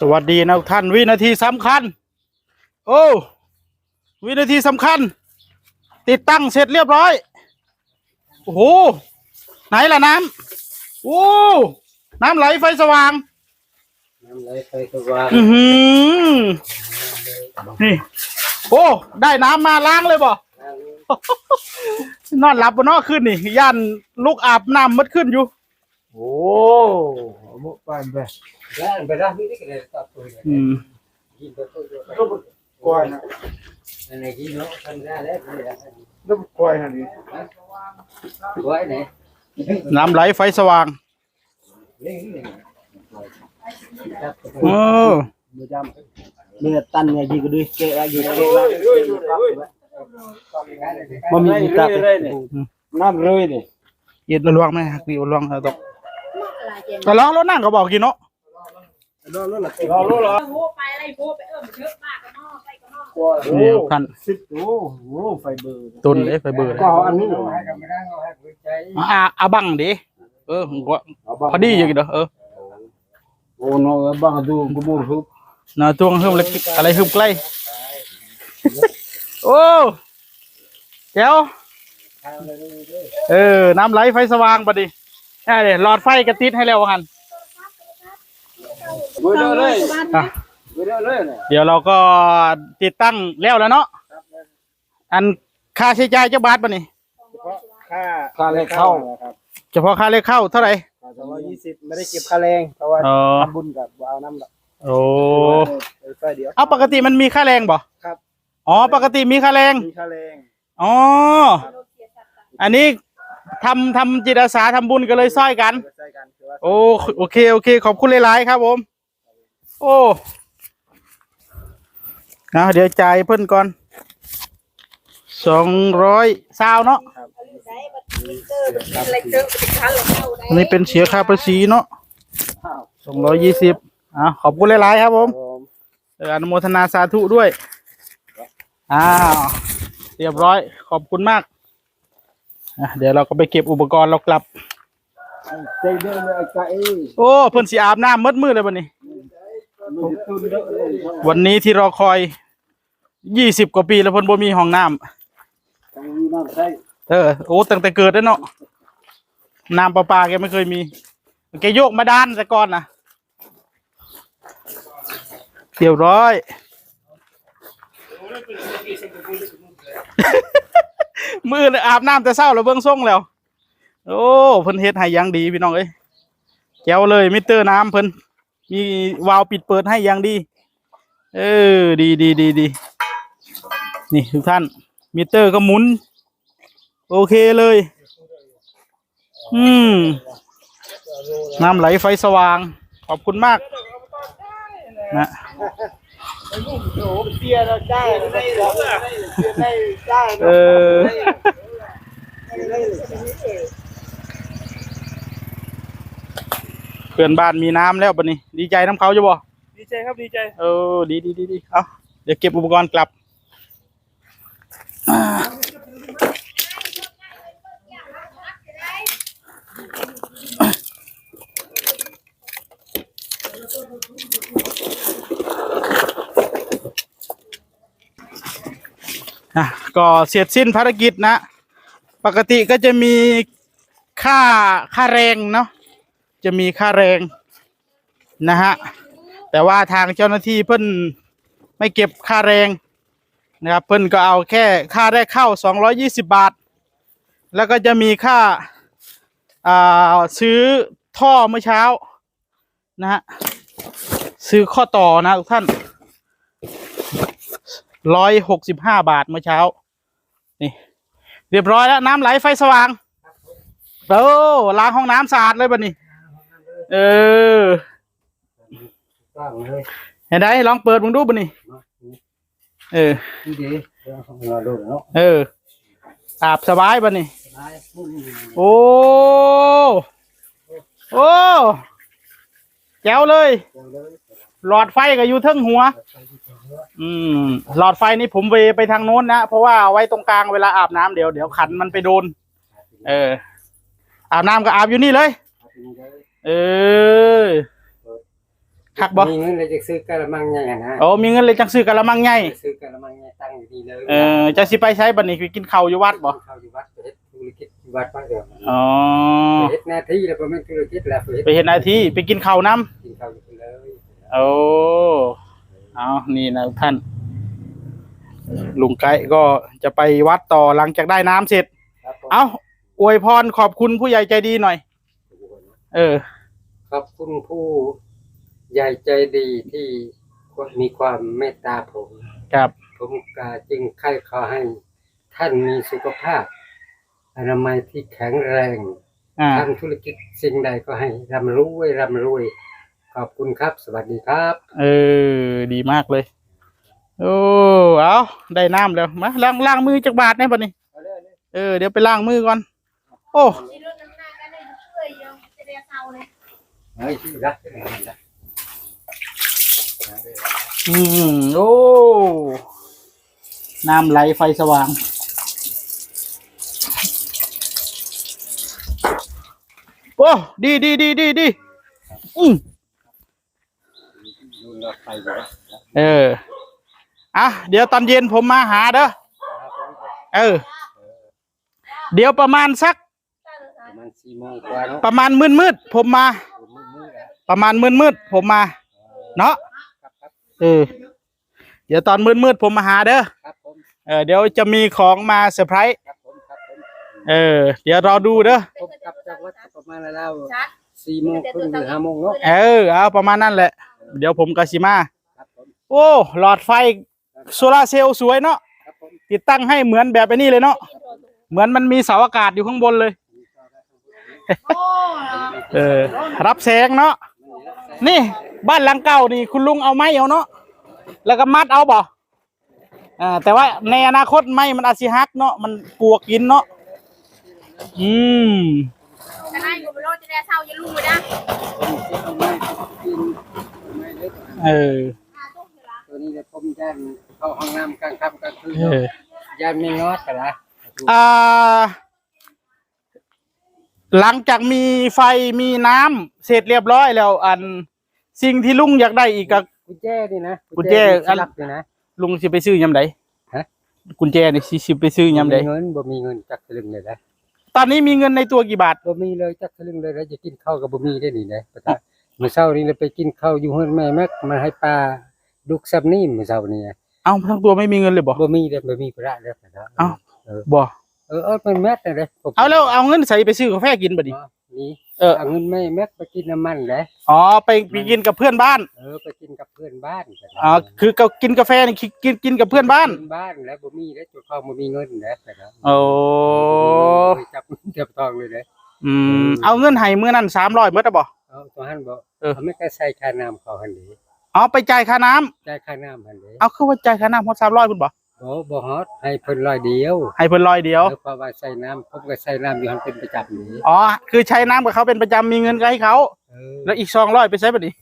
สวัสดีนะทุกท่านวินาทีสำคัญ โอ้วินาทีสำคัญ ติดตั้งเสร็จเรียบร้อย โอ้โห ไหนล่ะน้ำโอ้น้ำไหลไฟสว่าง น้ำไหลไฟสว่าง อือหือนี่ โอ้ ได้น้ำมาล้างเลยบ่นอนหลับบ่เนอขึ้นนี่ ย่านลูกอาบน้ำมัดขึ้นอยู่ โอ้ หมกปานไปแล้วไปรับนี่ก็ได้ตัดตัวอืมกินตัวตัวก้อยนะอันไหนกินเนาะทำได้แล้วนี่แหละแล้วกล้วยหันนี่ก้อยไหนน้ำไหลไฟสว่างนี่นี่โอ้มือจำมือตันไงยิงก็ด้วยเกะอยู่เกะมันมีตัดน้ำเลยนี่เย็ดระลวงไหมฮักดีระลวงเออตก ก็ล้อรถนั่งก็บอกกินเนาะรอรู้เหรอโหไปอะไรโหไปเอิ่มเยอะมากกันนอกไปกันนอกกล้วยนี่ครับท่านสิบโอ้โหไฟเบอร์ตุนเอ้ยไฟเบอร์เลยก็เอาอันนี้ให้กันไม่ได้เอาให้ใจอ่าอาบังดิเออผมว่าพอดีอยู่กี่เด้อเออโอ้โนบังดูกูมูรุบน่าตวงเพิ่มเล็กอะไรเพิ่มใกล้โอ้แก้วเออน้ำไหลไฟสว่างปะดิ ใช่เลยหลอดไฟกระติดให้แล้วว่างันเบอร์เด้อเลยอะเบอร์เด้อเลยเนี่ยเดี๋ยวเราก็ติดตั้งแล้วแล้วเนาะอันค่าใช้จ่ายเจ้าบาทปะนี่ค่าค่าแรงเข้าครับเฉพาะค่าเลขเข้าเท่าไหร่ สองร้อยยี่สิบไม่ได้เก็บค่าแรงเพราะว่าอ๋อ ทำบุญกับเอาน้ำละโอ้ไฟเดียวเอาปกติมันมีค่าแรงบ่ครับอ๋อปกติมีค่าแรงมีค่าแรงอ๋ออันนี้ ทำทำจิตอาสาทำบุญกันเลยซ้อยกันใช้กันคือว่าโอ้โอเคโอเค ขอบคุณหลาย ๆ ครับผม โอ้นะเดี๋ยวจ่ายเพิ่นก่อนสองร้อยซาวเนาะอะไรเจอไปคันเลยเข้าได้อันนี้เป็นเสียค่าภาษีเนาะสองร้อยยี่สิบอะขอบคุณหลาย ๆ ครับผม ผมเอออนุโมทนาสาธุด้วย อ้าว เรียบร้อย ขอบคุณมาก อะเดี๋ยวเราก็ไปเก็บอุปกรณ์เรากลับ ใจเด้อเลยไก่โอ้เพิ่นสีอาบน้ำมืดมืดเลยวันนี้มีตุนเด้อเลยวันนี้ที่รอคอยยี่สิบกว่าปีแล้วเพิ่นบ่มีห้องน้ำต้องมีน้ำใช้เออโอ้ตั้งแต่เกิดแล้วเนาะน้ำประปาแกไม่เคยมีแกโยกมาด้านแต่ก่อนนะเรียบร้อย มือเลยอาบน้ำแต่เศร้าแล้วเบิ่งส่งแล้ว โอ้เพิ่นเฮ็ดให้ยังดีพี่น้องเอ้ยแก้วเลยมิเตอร์น้ำเพิ่นมีวาล์วปิดเปิดให้ยังดี เออ ดีดีดีดีนี่ทุกท่าน มิเตอร์ก็หมุน โอเคเลย อืมน้ำไหลไฟสว่าง ขอบคุณมาก นะ เสียเราได้ได้ได้ได้เออเพื่อนบ้านมีน้ำแล้วบัดนี้ ดีใจน้ำเขาจะบ่ดีใจครับดีใจ เออดีดีดีดีเอาเดี๋ยวเก็บอุปกรณ์กลับ อ่าอะก็เสร็จสิ้นภารกิจนะ ปกติก็จะมีค่าค่าแรงเนาะจะมีค่าแรงนะฮะแต่ว่าทางเจ้าหน้าที่เพิ่นไม่เก็บค่าแรงนะครับเพิ่นก็เอาแค่ค่าได้เข้า 220 บาท แล้วก็จะมีค่าอ่าซื้อท่อเมื่อเช้านะฮะซื้อข้อต่อนะทุกท่าน ร้อยหกสิบห้าบาทเมื่อเช้า นี่ เรียบร้อยแล้วน้ำไหลไฟสว่างโอ้ล้างห้องน้ำสะอาดเลยบัดนี้ เออตั้งเลยเห็นได้ลองเปิดมึงดูบัดนี้ เออดีดีเราดูเนาะเอออาบสบายบัดนี้ได้พูดโอ้ โอ้แจ๋วเลย หลอดไฟก็อยู่เทั้งหัว อืม หลอดไฟนี่ผมเวไปทางโน้นนะ เพราะว่าเอาไว้ตรงกลางเวลาอาบน้ำเดี๋ยวเดี๋ยวขันมันไปโดน เออ อาบน้ำก็อาบอยู่นี่เลย เออคักบ่มีเงินเลยจะซื้อกะละมังใหญ่อะนะโอ้มีเงินเลยจังซื้อกะละมังใหญ่จะซื้อกะละมังใหญ่ตั้งอยู่นี่เลยเออจะสิไปใช้บัดนี้คือกินข้าวอยู่วัดบ่เข้าอยู่วัดไปเฮ็ดธุรกิจอยู่วัดบ้านเดียวอ๋อไปเฮ็ดหน้าที่แล้วบ่แม่นธุรกิจแล้วไปเฮ็ดไปเห็นหน้าที่ไปกินข้าวน้กินข้าวอยู่เลยำโอ้ เอานี่นะทุกท่าน ลุงไก่ก็จะไปวัดต่อหลังจากได้น้ำเสร็จ ครับผมเอาอวยพรขอบคุณผู้ใหญ่ใจดีหน่อย เออขอบคุณผู้ใหญ่ใจดีที่มีความเมตตาผม ครับ ผมก็จึงใคร่ขอให้ ท่านมีสุขภาพ อนามัยที่แข็งแรงอ่า ทำธุรกิจสิ่งใดก็ให้ร่ำรวยร่ำรวย ขอบคุณครับ สวัสดีครับ เออ ดีมากเลย โอ้เอาได้น้ำแล้วมาล้างล้างมือจากบาทแน่บัดนี้เออเดี๋ยวไปล้างมือก่อน โอ้มีรถน้ำหน้ากันได้ช่วยยังจะได้เศร้าเลยเฮ้ยรักอืมโอ้น้ำไหลไฟสว่างโอ้ดีดีดีดีดีอืม ดูแลไฟอยู่นะ เอออะเดี๋ยวตอนเย็นผมมาหาเด้อเออ เดี๋ยวประมาณสัก ประมาณสี่โมงกว่าเนาะประมาณมืดมืดๆผมมามืดมืดแล้วประมาณมืดมืดๆผมมา เนาะครับครับเออเดี๋ยวตอนมืดมืดๆผมมาหาเด้อครับผมเออเดี๋ยวจะมีของมาเซอร์ไพรส์ครับผมครับผมเออ เดี๋ยวรอดูเด้อผมกลับจากวัดประมาณแล้วชัดสี่โมงครึ่งหรือห้าโมงเนาะเออเอาประมาณนั้นแหละ เดี๋ยวผมกสิมาครับผมโอ้หลอดไฟโซลาร์เซลล์สวยเนาะครับผมติดตั้งให้เหมือนแบบไอ้นี่เลยเนาะเหมือนมันมีเสาอากาศอยู่ข้างบนเลยโอ้เออ รับแสงเนาะนี่บ้านหลังเก่านี่คุณลุงเอาไม้เอาเนาะแล้วก็มัดเอาบ่อ่าแต่ว่าในอนาคตไม้มันอาจสิหักเนาะมันปวกกินเนาะอืมจะให้กูไปรถจะได้เศร้าจะลุงไปนะ เออ ตัวนี้จะผมยันเข้าห้องน้ำกลางค่ำกลางคืนเออยันไม่งอดกันละอ่า หลังจากมีไฟมีน้ำเสร็จเรียบร้อยแล้ว อัน สิ่งที่ลุงอยากได้อีกก็ กุญแจนี่นะกุญแจอันลักนี่นะ ลุงสิไปซื้อยามใดฮะ กุญแจนี่สิสิไปซื้อยามใดบ่มีเงินบ่มีเงินจักสลึงเลยนะตอนนี้มีเงินในตัวกี่บาท บ่มีเลยจักสลึงเลยแล้วจะกินข้าวกับบ่มีได้นี่นะปะตะ มื้อเช้านี้เราไปกินข้าวอยู่เฮือนแม่แม็กมาให้ปลาดุกซับนี่มื้อเช้านี้เอ้าทั้งตัวไม่มีเงินเลยบ่บ่มีเด้อบ่มีพระเด้อปะตะเอ้าบ่เออเออเป็นแม็กเลยเด้ผมเอาแล้วเอาเงินใส่ไปซื้อกาแฟกินบัดนี้นี่เออเอาเงินแม่แม็กไปกินน้ำมันเด้ออ๋อไปไปกินกับเพื่อนบ้าน เออไปกินกับเพื่อนบ้านปะตะอ๋อคือก็กินกาแฟนี่กินกินกินกับเพื่อนบ้านเพื่อนบ้านแล้วบ่มีแล้วจุดทองบ่มีเงินเด้อปะตะโอ้ไปจับจับทองเลยเด้ออืมเอาเงินให้มื้อนั้น300มื้อตะบ่เอาตัวหันบ่ เออ เขาไม่ก็ใส่ค่าน้ำเขาหันเด้อ๋อไปจ่ายค่าน้ำจ่ายค่าน้ำหันเด้เอาคือว่าจ่ายค่าน้ำฮอด300พุ่นบ่บ่บ่ฮอดให้เพิ่นร้อยเดียวให้เพิ่นร้อยเดียวแล้วเพราะว่าใส่น้ำผมก็ใส่น้ำอยู่หันเป็นประจำนี่อ๋อคือใช้น้ำกับเขาเป็นประจำมีเงินก็ให้เขาเออแล้วอีก200ไปใช้บัดนี้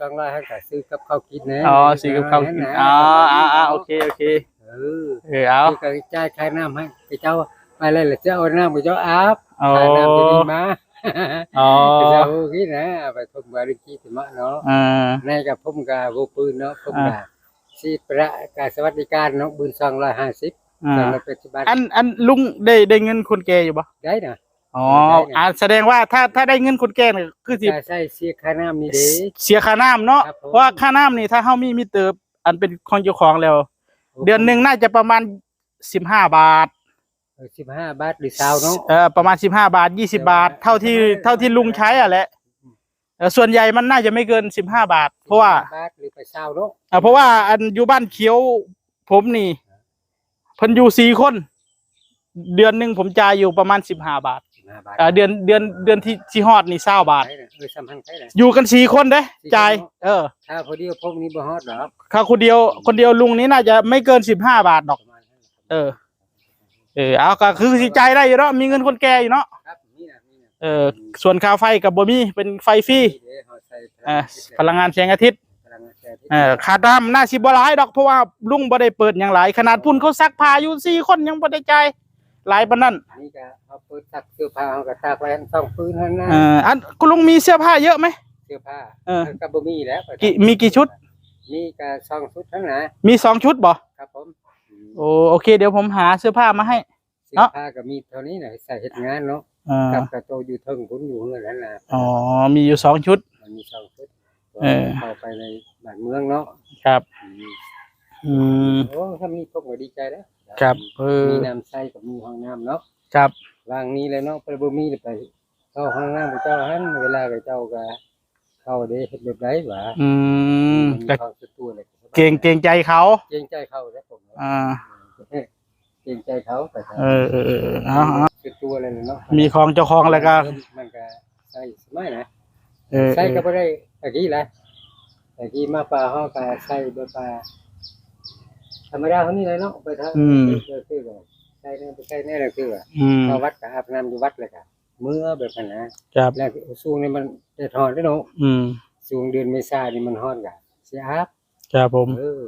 สองร้อยให้ก็ซื้อกับข้าวกินนะอ๋อซื้อกับเขาวกินอ๋ออ๋ออ๋อโอเคโอเคเออเออเอาคือก็จ่ายค่าน้ำให้ไปเจ้าไปเลยล่ะเจ้าเอาน้ำไปเจ้าอาบอ๋อค่าน้ำไปนี่มา อ๋อเจ้าคิดนะไปทุ่มบริกีติมะเนาะอ่าในกับผมก็บ่ปืนเนาะผมก็สิประกาศสวัสดิการเนาะบืน250อ่าสำหรับปัจจุบันอันอันลุงได้ได้เงินคนแก่อยู่ปะได้นะอ๋อได้ไงอ่าแสดงว่าถ้าถ้าได้เงินคนแก่เนี่ยคือสิจะใช้เสียค่าน้ำนี่เด้เสียค่าน้ำเนาะครับผมเพราะว่าค่าน้ำนี่ถ้าเฮามีมีเติบอันเป็นของเจ้าของแล้ว เดือนหนึ่งน่าจะประมาณสิบห้าบาท เออ15บาทหรือ20เนาะเออประมาณสิบห้าบาทยี่สิบาท เท่าที่เท่าที่ลุงใช้อะแหละเออส่วนใหญ่มันน่าจะไม่เกินสิบห้าบาท เพราะว่าบาทหรือไป20เนาะอ่าเพราะว่าอันอยู่บ้านเขียวผมนี่เพิ่นอยู่สี่คน เดือนหนึ่งผมจ่ายอยู่ประมาณสิบห้าบาท15บาทอ่าเดือนเดือนเดือนที่ที่ฮอดนี่เศร้าบาทได้นะเออสำคัญได้นะอยู่กันสี่คนเด้สี่จ่ายคนเนอะเออถ้าพอดีพวกนี้บ่ฮอดดอกค่าคนเดียวคนเดียวลุงนี้น่าจะไม่เกินสิบห้าบาทดอกประมาณนั้นเออ เออเอาก็คือสิจ่ายได้อยู่เนาะมีเงินคนแก่อยู่เนาะครับนี่นะนี่นะเออส่วนค่าไฟกับบ่มีเป็นไฟฟรีเดี๋ยวเขาใส่อ่าพลังงานแสงอาทิตย์พลังงานแสงอาทิตย์เออค่าน้ำน่าสิบ่หลายดอกเพราะว่าลุงบ่ได้เปิดหยังหลายขนาดพุ่นเขาซักผ้าอยู่สี่คนยังบ่ได้จ่ายหลายปานนั้นนี่ก็เขาเปิดซักเสื้อผ้าเขาก็ตากไว้ทั้งสองปืนนั่นนะเอออันคุณลุงมีเสื้อผ้าเยอะไหมสื้อผ้าเออมันก็บ่มีแล้วไปกี่มีกี่ชุดมีกระซองชุดทั้งนั้นมีสองชุดบ่ครับผมอืม โอ้โอเค เดี๋ยวผมหาเสื้อผ้ามาให้ เสื้อเนาะผ้าก็มีเท่านี้น่ะใส่เฮ็ดงานเนาะอ่ากับกระโตอยู่เทิงพุ่นอยู่เฮือนนั่นน่ะอ๋อมีอยู่สองชุด มันมีซองชุดเออ เข้าไปในบ้านเมืองเนาะครับอืมอืมโอ้ถ้ามีพวกก็ดีใจแล้วครับเออมีน้ำใช้กับมีห้องน้ำเนาะครับวางนี้เลยเนาะไปบ่มีเลยไปเข้าห้องน้ำพระเจ้าหันเวลาพระเจ้าก็เข้าได้เฮ็ดแบบไรหวะอืมมีแต่ความสุดตัวเลย เกรงเกรงใจเขาเกรงใจเขาแล้วผมอ่าเกรงใจเขาแต่เออเออเออเอาเอาสุดตัวเลยเนาะมีของเจ้าของแล้วก็มันก็ใส่สมัยนะเออใส่เอก็อบ่ได้ตะกี้แหละตะกี้มาปลาเฮาก็ใส่แบบปลาธรรมดาเฮานี่เลยเนาะไปทางเจอคือแบบใส่แน่ไปใส่แน่เลยคือว่าอืมเข้าวัดก็อาบน้ำอยู่วัดเลยก็เมื่อแบบนั้นนะครับแล้วสูงนี่มันจะถอนได้เนาะอืมสูงเดือนเมษานี่มันฮ้อนก็สิอาบ ครับผม เออ